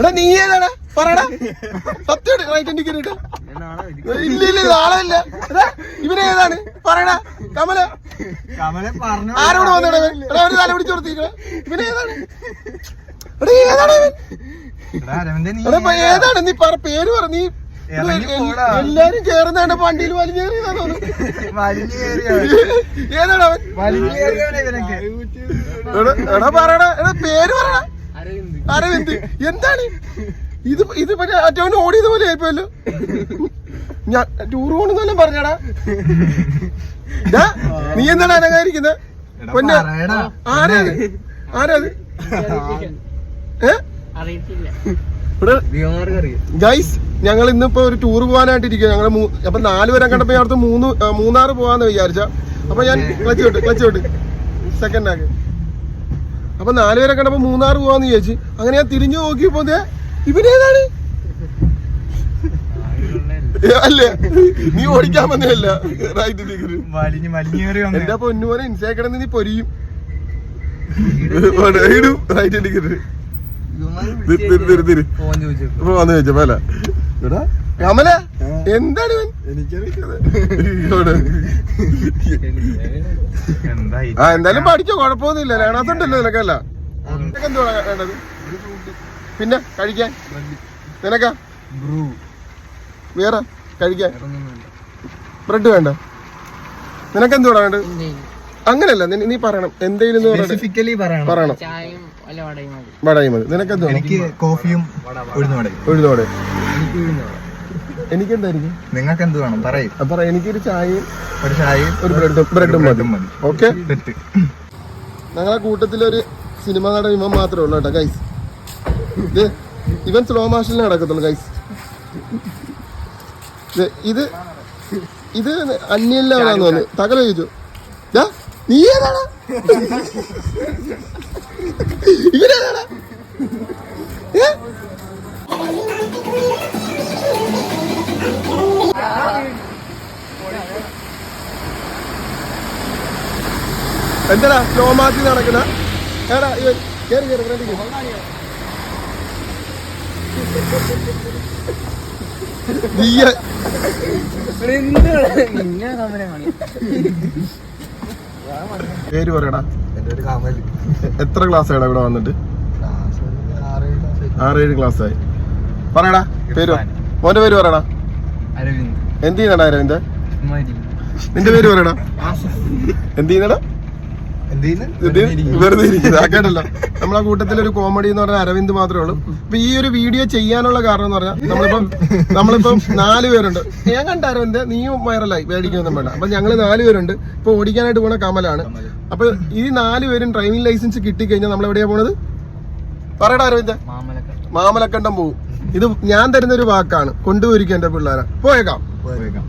എടാ നീ ഏതാടാ? പറയടാ സത്യം റൈറ്റ് ഇൻഡിക്കേറ്റർ ഇല്ല ഇല്ല നാളെ ഇല്ല. എടാ, ഏതാണ്? പറയടാ കമല. കമലെ പറഞ്ഞു? ആരോട് വന്നടാ? എടാ ഒരു തല പിടിച്ചു കൊടുത്തിരിക്കണ ഏതാണ്? എടാ ഏതാണ് ഇവൻ? ഏതാണ്? നീ പറ പേര് പറ നീ എല്ലാരും ചേർന്നാണ് വണ്ടിയിൽ വലിഞ്ഞു കയറിയോ ഏതാണ് അവൻ? എടാ പറയടാ എടാ പേര് പറയടാ അരവിന്ദ്. എന്താണ്? ഇത് ഇത് മറ്റേ അറ്റവന് ഓടിയത് പോലെ ആയിപ്പോയല്ലോ. ഞാൻ ടൂർ പോണെന്നെല്ലാം പറഞ്ഞടാ? നീ എന്താണ് അനങ്ങായിരിക്കുന്നത് എടാ, പൊന്നെ ആരാ ഏ? അറിയത്തില്ല. ഗൈസ് ഞങ്ങൾ ഇന്നിപ്പോ ഒരു ടൂർ പോകാനായിട്ട് ഇരിക്കുക ഞങ്ങൾ അപ്പൊ നാല് പേരെ കണ്ടപ്പോ ഞാൻ അടുത്ത് മൂന്ന് മൂന്നാറ് പോവാന്ന് വിചാരിച്ച. അപ്പൊ ഞാൻ ക്ലച്ച് വിട്ട് ക്ലച്ച് വിട്ട് സെക്കൻഡ് ആക്കി. അപ്പൊ നാലുപേരെ കണ്ടപ്പോ മൂന്നാറ് പോവാന്ന് ചോദിച്ചു അങ്ങനെ ഞാൻ തിരിഞ്ഞു നോക്കിയപ്പോ ഇവനേതാണ് അല്ലേ? നീ ഓടിക്കാൻ വന്നല്ല റൈറ്റ്. എന്റെ പൊന്നുപോലെ ഇൻസ്റ്റേക്കടന്ന് നീ പൊരിയും. ഇടും റൈറ്റ് ഇവന്മാര് തിരി വന്നു ചോദിച്ചപ്പോ അല്ല? എടാ കമല. എന്താണ് ആ എന്തായാലും പഠിച്ചോ കൊഴപ്പൊന്നുമില്ല ലേണാത്തുണ്ടല്ലോ നിനക്കല്ല. നിനക്ക് എന്തുവാ വേണ്ടത്? പിന്നെ കഴിക്കാൻ? നിനക്കാ? ബ്രൂ. വേറെ? കഴിക്കാൻ? ബ്രെഡ് വേണ്ട. നിനക്ക് എന്തുവാ വേണ്ടത്? അങ്ങനല്ല നീ- പറയണം. എന്തെങ്കിലും സ്പെസിഫിക്കലി പറയണം. പറയണം. ചായയും വല്ല വടയും മതി. നിനക്കെന്തോ കോഫിയും ഉഴുന്നു വടയും. ഉഴുതോടെ എനിക്ക് എന്തായിരിക്കും നിങ്ങൾക്ക് എന്ത് വേണം പറയും. അപ്പൊ എനിക്കൊരു ചായയും ഒരു ചായയും ഒരു ബ്രെഡും. ബ്രെഡും മതി. ഓക്കെ? തെറ്റ്. ഞങ്ങളെ കൂട്ടത്തിലൊരു സിനിമ നടൻ ഇവൻ മാത്രമേ ഉള്ളൂ കേട്ടോ ഗൈസ് ഇത് ഇവൻ സ്ലോ മോഷനിൽ നടക്കത്തുള്ളൂ ഗൈസ് ഇത് ഇത് അന്യല്ലാണെന്ന് തോന്നുന്നു തകല ചോദിച്ചു. നീ ഏതാണ് ഇവരേതാടാ എന്താടാ? സ്ലോ മാറ്റി നടക്കണ ഏടാ ഇവൻ കേറി കയറി കമ്പനി കാണി പേര് പറയടാ. എത്ര ക്ലാസ് ആയിടാ ഇവിടെ വന്നിട്ട്? ആറേഴ് ക്ലാസ് ആയി. പറയടാ പേര്. മോന്റെ പേര് പറയടാ. അരവിന്ദ്. എന്ത് ചെയ്യുന്നടാ അരവിന്ദ്? നിന്റെ പേര് പറയടാ. എന്ത് ചെയ്യുന്നടാ? വെറുതെ കേട്ടല്ലോ നമ്മളെ കൂട്ടത്തിൽ ഒരു കോമഡി എന്ന് പറഞ്ഞാൽ അരവിന്ദ് മാത്രമേ ഉള്ളൂ. അപ്പൊ ഈ ഒരു വീഡിയോ ചെയ്യാനുള്ള കാരണം എന്ന് പറഞ്ഞാൽ നമ്മളിപ്പം നമ്മളിപ്പം നാല് പേരുണ്ട്. ഞാൻ കണ്ട അരവിന്ദ് നീയും വൈറലായി മേടിക്കൊന്നും വേണ്ട. അപ്പൊ ഞങ്ങൾ നാല് പേരുണ്ട്. ഇപ്പൊ ഓടിക്കാനായിട്ട് പോണ കമലാണ്. അപ്പൊ ഈ നാല് പേരും ഡ്രൈവിംഗ് ലൈസൻസ് കിട്ടിക്കഴിഞ്ഞാൽ നമ്മൾ എവിടെയാ പോണത്? പറയടാ അരവിന്ദ്. മാമലക്കണ്ടം. പോകും ഇത് ഞാൻ തരുന്ന ഒരു വാക്കാണ്. കൊണ്ടുപോയിരിക്കും എന്റെ പിള്ളേരെ. പോയേക്കാം. പോയേക്കാം.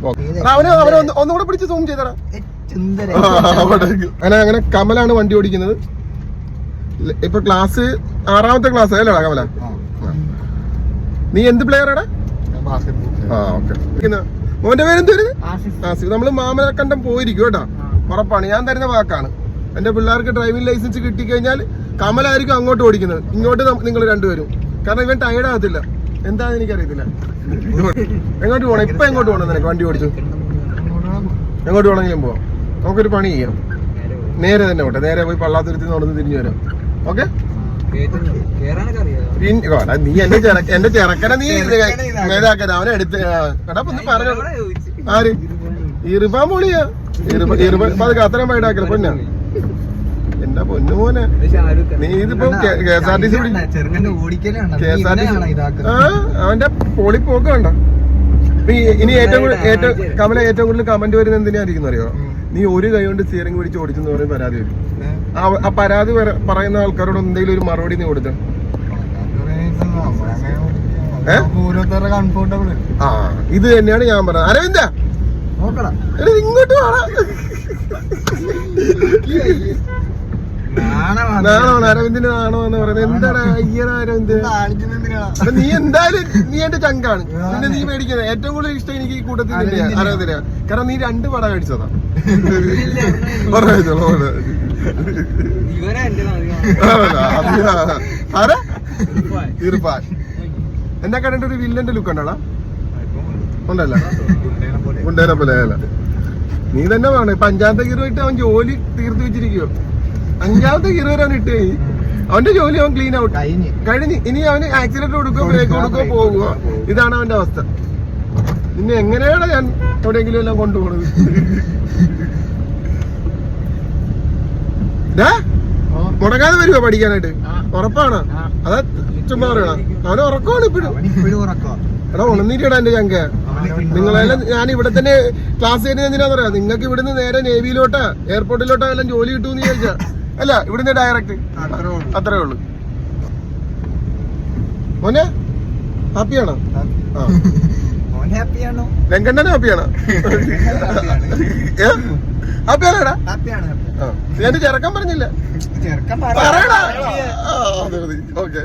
അവനെ അവനെ ഒന്ന് ഒന്നുകൂടെ പിടിച്ച് സൂം ചെയ്തടാ. അങ്ങനെ അങ്ങനെ കമലാണ് വണ്ടി ഓടിക്കുന്നത്. ഇപ്പൊ ക്ലാസ് ആറാമത്തെ ക്ലാസ് അല്ലേടാ കമല നീ എന്ത് പ്ലെയർ ആടാ. ആ ഓക്കെ മോന്റെ പേര്? എന്ത് ആസിഫ്. നമ്മൾ മാമലക്കണ്ടം പോയിരിക്കും കേട്ടോ. ഉറപ്പാണ്. ഞാൻ തരുന്ന വാക്കാണ്. എന്റെ പിള്ളേർക്ക് ഡ്രൈവിംഗ് ലൈസൻസ് കിട്ടിക്കഴിഞ്ഞാൽ കമലായിരിക്കും അങ്ങോട്ട് ഓടിക്കുന്നത്. ഇങ്ങോട്ട് നിങ്ങൾ രണ്ടുപേരും. കാരണം ഇവൻ ടയർഡ് ആകത്തില്ല. എന്താന്ന് എനിക്കറിയത്തില്ല. എങ്ങോട്ട് പോകണം ഇപ്പൊ എങ്ങോട്ട് പോകണം നിനക്ക് വണ്ടി ഓടിച്ചു? എങ്ങോട്ട് വേണമെങ്കിലും പോവാം. നമുക്കൊരു പണി ചെയ്യാം. നേരെ തന്നെ പോട്ടെ. നേരെ പോയി പള്ളാത്തുരുത്തി നടന്ന് തിരിഞ്ഞു വരാം. ഓക്കെ? നീ എന്റെ എന്റെ ചെറുക്കനെ നീ നേതാക്കന അവനെ എടുത്ത് എടാ ഒന്ന് പറഞ്ഞു ആര്? ഇറുബാൻ പൊളിയാ. ഇറുബ ഇറുബ ഇപ്പൊ അത് അത്രയും വൈഡാക്കല പൊന്നാ. എന്റെ പൊന്നു മോനെ. നീ ഇതിപ്പോ K S R T C കണ്ട, ചെറുക്കന്റെ ഓടിക്കലാണ് K S R T C ആ അവന്റെ പൊളി പോക്ക് കണ്ട. ഇനി ഏറ്റവും കൂടുതൽ ഏറ്റവും കമല ഏറ്റവും കൂടുതൽ കമന്റ് വരുന്നത് എന്തിനായിരിക്കും അറിയോ? നീ ഒരു കൈ കൊണ്ട് സ്റ്റിയറിംഗ് പിടിച്ച് ഓടിച്ചെന്ന് പറയും പരാതി വരും ആ പരാതി പറയുന്ന ആൾക്കാരോട് എന്തെങ്കിലും ഒരു മറുപടി നീ കൊടുത്ത? ആ ഇത് തന്നെയാണ് ഞാൻ പറഞ്ഞത്. അരവിന്ദ! നോക്കടാ. വേണം ഇങ്ങോട്ട് വാടാ അരവിന്ദിന്റെ അരവിന്ദിന് നാണോ എന്ന് പറയുന്നത് എന്താണ് അയ്യടാ അരവിന്ദ്? അപ്പൊ നീ എന്തായാലും നീ എന്റെ ചങ്കാണ്. പിന്നെ നീ മേടിക്കുന്നത്. ഏറ്റവും കൂടുതൽ ഇഷ്ടം എനിക്ക് ഈ കൂട്ടത്തിൽ അരവിന്ദിനാ കാരണം നീ രണ്ട് പട കഴിച്ചതാ പറഞ്ഞോ, ആരാ? ഇർഫാൻ. എന്നെ കണ്ടിട്ട് ഒരു വില്ലന്റെ ലുക്ക് ഉണ്ടോടാ ഉണ്ടല്ല? ഗുണ്ടേനെ പോലെ. നീ തന്നെ വേണം. പഞ്ചാബ് അഞ്ചാമത്തെ ഹീറോ അവൻ ജോലി തീർത്തു വെച്ചിരിക്കുവോ? അഞ്ചാമത്തെ ഹീറോ വരാൻ ഇട്ട് കഴിഞ്ഞ് അവന്റെ ജോലി അവൻ ക്ലീൻ ഔട്ട് കഴിഞ്ഞ്. കഴിഞ്ഞ് ഇനി അവന് ആക്സിഡന്റ് കൊടുക്കോ ബ്രേക്ക് കൊടുക്കോ പോകുക ഇതാണ് അവന്റെ അവസ്ഥ. നിന്നെ എങ്ങനെയാണ് ഞാൻ എവിടെയെങ്കിലും എല്ലാം കൊണ്ടുപോണത്? ഡാ, മുടങ്ങാതെ വരുവോ പഠിക്കാനായിട്ട്. ഉറപ്പാണ്? അതാ ചുമ്മാ പറയണ? അവന് ഉറക്കമാണ് ഇപ്പോഴും. എടാ ഉണർന്നിട്ടാ എന്റെ ചങ്ക. നിങ്ങളെല്ലാം ഞാൻ ഇവിടെ തന്നെ ക്ലാസ് ചെയ്യുന്നത് എന്തിനാന്ന് പറയാ നിങ്ങൾക്ക് ഇവിടുന്ന് നേരെ നേവിയിലോട്ടാ എയർപോർട്ടിലോട്ടാ എല്ലാം ജോലി കിട്ടുമെന്ന് വിചാരിച്ചാ. അല്ല ഇവിടുന്ന് ഡയറക്റ്റ് അത്രേ ഉള്ളൂ. മോനെ ഹാപ്പിയാണോ മോൻ ഹാപ്പിയാണോ ഹാപ്പിയാണോടാ ഞാൻ ചെറുക്കാൻ പറഞ്ഞില്ല ഓക്കെ